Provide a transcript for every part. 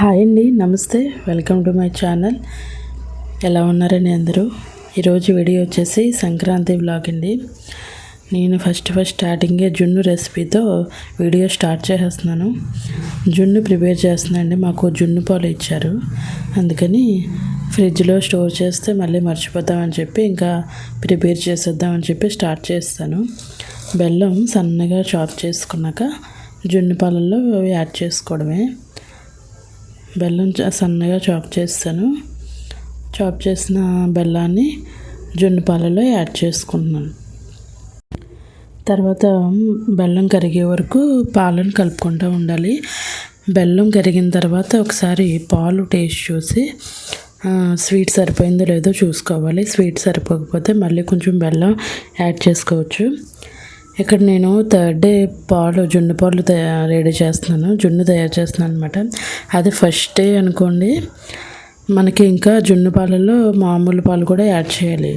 Hi అండి నమస్తే. Welcome to my channel. ఎలా ఉన్నారని అందరూ? ఈరోజు వీడియో వచ్చేసి సంక్రాంతి బ్లాగ్ అండి. నేను ఫస్ట్ ఫస్ట్ స్టార్టింగే జున్ను రెసిపీతో వీడియో స్టార్ట్ చేసేస్తున్నాను. జున్ను ప్రిపేర్ చేస్తున్నాను అండి. మాకు జున్ను పాలు ఇచ్చారు. అందుకని ఫ్రిడ్జ్లో స్టోర్ చేస్తే మళ్ళీ మర్చిపోతామని చెప్పి ఇంకా ప్రిపేర్ చేసేద్దామని చెప్పి స్టార్ట్ చేస్తాను. బెల్లం సన్నగా చాప్ చేసుకున్నాక జున్ను పాలల్లో యాడ్ చేసుకోవడమే. బెల్లం సన్నగా చాప్ చేస్తాను. చాప్ చేసిన బెల్లాన్ని జున్ను పాలలో యాడ్ చేసుకుంటున్నాను. తర్వాత బెల్లం కరిగే వరకు పాలను కలుపుకుంటూ ఉండాలి. బెల్లం కరిగిన తర్వాత ఒకసారి పాలు టేస్ట్ చూసి స్వీట్ సరిపోయిందో లేదో చూసుకోవాలి. స్వీట్ సరిపోకపోతే మళ్ళీ కొంచెం బెల్లం యాడ్ చేసుకోవచ్చు. ఇక్కడ నేను థర్డ్ డే పాలు జున్ను పాలు రెడీ చేస్తున్నాను. జున్ను తయారు చేస్తున్నాను అనమాట అది ఫస్ట్ డే అనుకోండి మనకి ఇంకా జున్ను పాలలో మామూలు పాలు కూడా యాడ్ చేయాలి.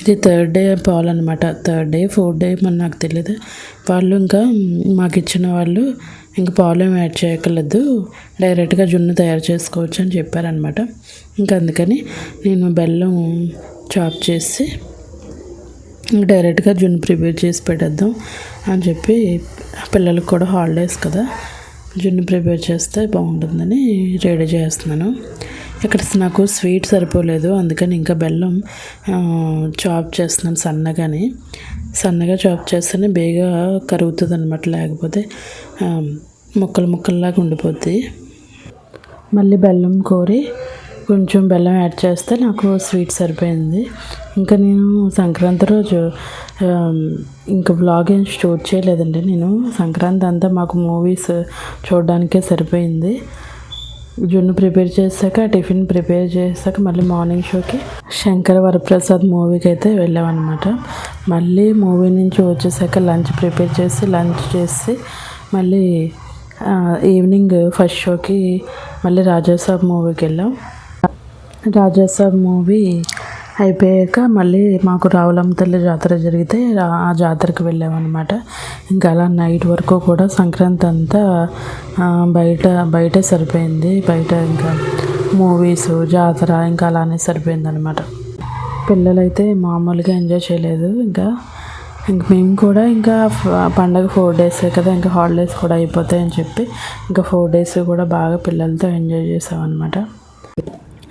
ఇది థర్డ్ డే పాలు అనమాట థర్డ్ డే ఫోర్త్ డే మన నాకు తెలియదు వాళ్ళు ఇంకా మాకు ఇచ్చిన వాళ్ళు ఇంకా పాలు ఏం యాడ్ చేయక్కర్లేదు. డైరెక్ట్గా జున్ను తయారు చేసుకోవచ్చు అని చెప్పారనమాట ఇంకా అందుకని నేను బెల్లం చాప్ చేసి డైరెక్ట్గా జున్ను ప్రిపేర్ చేసి పెట్టేద్దాం అని చెప్పి పిల్లలకు కూడా హాలిడేస్ కదా. జున్ను ప్రిపేర్ చేస్తే బాగుంటుందని రెడీ చేస్తున్నాను. ఇక్కడ నాకు స్వీట్ సరిపోలేదు అందుకని ఇంకా బెల్లం చాప్ చేస్తున్నాను సన్నగాని. సన్నగా చాప్ చేస్తేనే బేగా కరుగుతుంది అనమాట లేకపోతే ముక్కలు ముక్కల్లాగా ఉండిపోద్ది. మళ్ళీ బెల్లం కోరి కొంచెం బెల్లం యాడ్ చేస్తే నాకు స్వీట్ సరిపోయింది. ఇంకా నేను సంక్రాంతి రోజు ఇంకా బ్లాగ్ ఏం షూట్ చేయలేదండి నేను. సంక్రాంతి అంతా మాకు మూవీస్ చూడడానికే సరిపోయింది. జున్ను ప్రిపేర్ చేశాక టిఫిన్ ప్రిపేర్ చేశాక మళ్ళీ మార్నింగ్ షోకి శంకర వరప్రసాద్ మూవీకి అయితే వెళ్ళామన్నమాట. మళ్ళీ మూవీ నుంచి వచ్చేసాక లంచ్ ప్రిపేర్ చేసి లంచ్ చేసి మళ్ళీ ఈవినింగ్ ఫస్ట్ షోకి మళ్ళీ రాజాసాబ్ మూవీకి వెళ్ళాం. రాజాసాబ్ మూవీ అయిపోయాక మళ్ళీ మాకు రావులమ్మ తల్లి జాతర జరిగితే ఆ జాతరకు వెళ్ళామన్నమాట. ఇంకా అలా నైట్ వరకు కూడా సంక్రాంతి అంతా బయట బయట బయటే సరిపోయింది. బయట ఇంకా మూవీస్ జాతర ఇంకా అలానే సరిపోయింది అనమాట పిల్లలైతే మామూలుగా ఎంజాయ్ చేయలేదు ఇంకా. ఇంక మేము కూడా ఇంకా పండగ ఫోర్ డేసే కదా ఇంకా హాలిడేస్ కూడా అయిపోతాయని చెప్పి ఇంకా ఫోర్ డేస్ కూడా బాగా పిల్లలతో ఎంజాయ్ చేసామన్నమాట.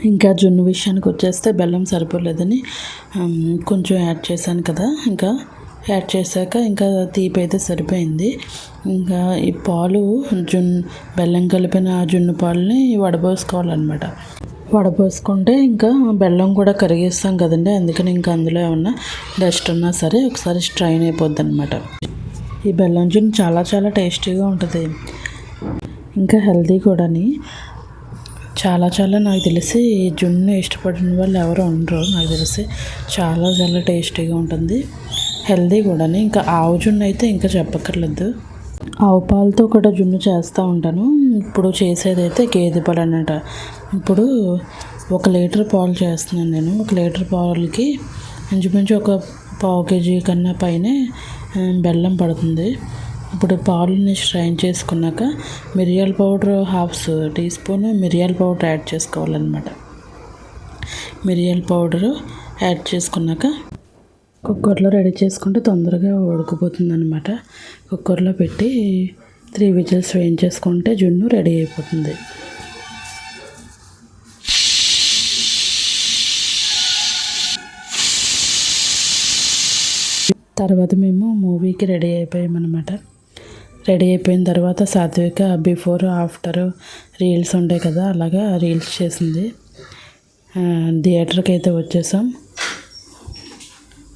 ఇంకా జున్ను విషయానికి వచ్చేస్తే బెల్లం సరిపోలేదని కొంచెం యాడ్ చేశాను కదా. ఇంకా యాడ్ చేశాక ఇంకా తీపి అయితే సరిపోయింది. ఇంకా ఈ పాలు జున్ బెల్లం కలిపిన ఆ జున్ను పాలని వడబోసుకోవాలన్నమాట. వడపోసుకుంటే ఇంకా బెల్లం కూడా కరిగిస్తాం కదండి అందుకని ఇంకా అందులో ఏమన్నా డస్ట్ ఉన్నా సరే ఒకసారి స్ట్రైన్ అయిపోద్ది అనమాట ఈ బెల్లం జున్ను చాలా చాలా టేస్టీగా ఉంటుంది. ఇంకా హెల్తీ కూడాని చాలా చాలా నాకు తెలిసి జున్ను ఇష్టపడిన వాళ్ళు ఎవరు ఉండరు. నాకు తెలిసి చాలా చాలా టేస్టీగా ఉంటుంది. హెల్దీ కూడా ఇంకా ఆవు జున్ను అయితే ఇంకా చెప్పక్కర్లేదు. ఆవు పాలతో కూడా జున్ను చేస్తూ ఉంటాను. ఇప్పుడు చేసేదైతే గేదె పాలు అన్నమాట. ఇప్పుడు ఒక లీటర్ పాలు చేస్తున్నాను నేను. ఒక లీటర్ పాలకి ఇంచుమించు ఒక పావు కేజీ కన్నా పైనే బెల్లం పడుతుంది. ఇప్పుడు పాలుని స్ట్రైన్ చేసుకున్నాక మిరియాల పౌడర్ హాఫ్ టీ స్పూన్ మిరియాల పౌడర్ యాడ్ చేసుకోవాలన్నమాట. మిరియాల పౌడరు యాడ్ చేసుకున్నాక కుక్కర్లో రెడీ చేసుకుంటే తొందరగా ఉడకపోతుంది అనమాట కుక్కర్లో పెట్టి త్రీ విజిల్స్ వేయించేసుకుంటే జున్ను రెడీ అయిపోతుంది. తర్వాత మేము మూవీకి రెడీ అయిపోయామన్నమాట. రెడీ అయిపోయిన తర్వాత సాత్విక బిఫోర్ ఆఫ్టర్ రీల్స్ ఉంటాయి కదా అలాగా రీల్స్ చేసింది. థియేటర్కి అయితే వచ్చేసాం.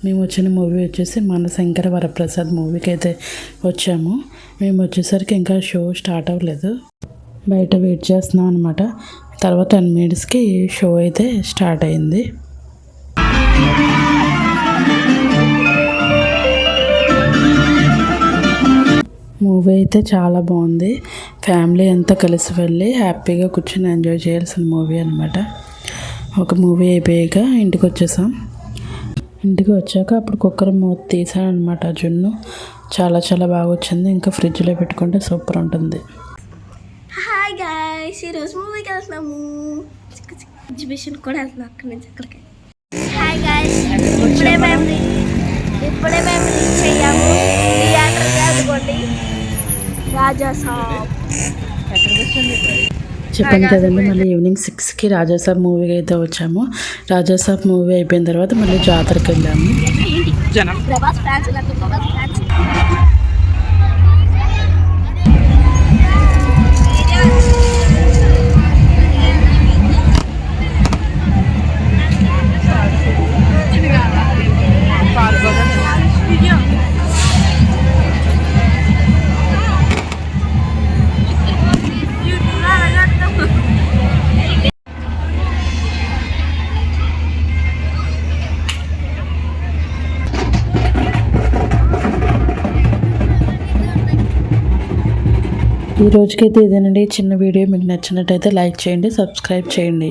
మేము వచ్చిన మూవీ వచ్చేసి మన శంకర వరప్రసాద్ మూవీకి అయితే వచ్చాము. మేము వచ్చేసరికి ఇంకా షో స్టార్ట్ అవ్వలేదు. బయట వెయిట్ చేస్తున్నాం అనమాట తర్వాత టెన్ మినిట్స్కి షో అయితే స్టార్ట్ అయింది. మూవీ అయితే చాలా బాగుంది. ఫ్యామిలీ అంతా కలిసి వెళ్ళి హ్యాపీగా కూర్చొని ఎంజాయ్ చేయాల్సిన మూవీ అనమాట ఒక మూవీ అయిపోయాక ఇంటికి వచ్చేసాం. ఇంటికి వచ్చాక అప్పుడు కుక్కర్ మూత తీసాను అనమాట జున్ను. చాలా చాలా బాగా వచ్చింది. ఇంకా ఫ్రిడ్జ్లో పెట్టుకుంటే సూపర్ ఉంటుంది. హాయ్ గాయ్స్ ఈరోజు మూవీకి వెళ్తున్నాము. ఎగ్జిబిషన్ కూడా వెళ్తున్నాం అక్కడి నుంచి అక్కడికి. హాయ్ గాయ్స్ ఇప్పుడే మేము రీచ్ అయ్యాము థియేటర్కి అనుకోండి చెప్పాను కదండి మళ్ళీ ఈవినింగ్ సిక్స్కి రాజాసాబ్ మూవీకి అయితే వచ్చాము. రాజాసాబ్ మూవీ అయిపోయిన తర్వాత మళ్ళీ జాతరకి వెళ్ళాము. ఈ రోజుకైతే ఇదేనండి. చిన్న వీడియో మీకు నచ్చినట్టయితే లైక్ చేయండి సబ్స్క్రైబ్ చేయండి.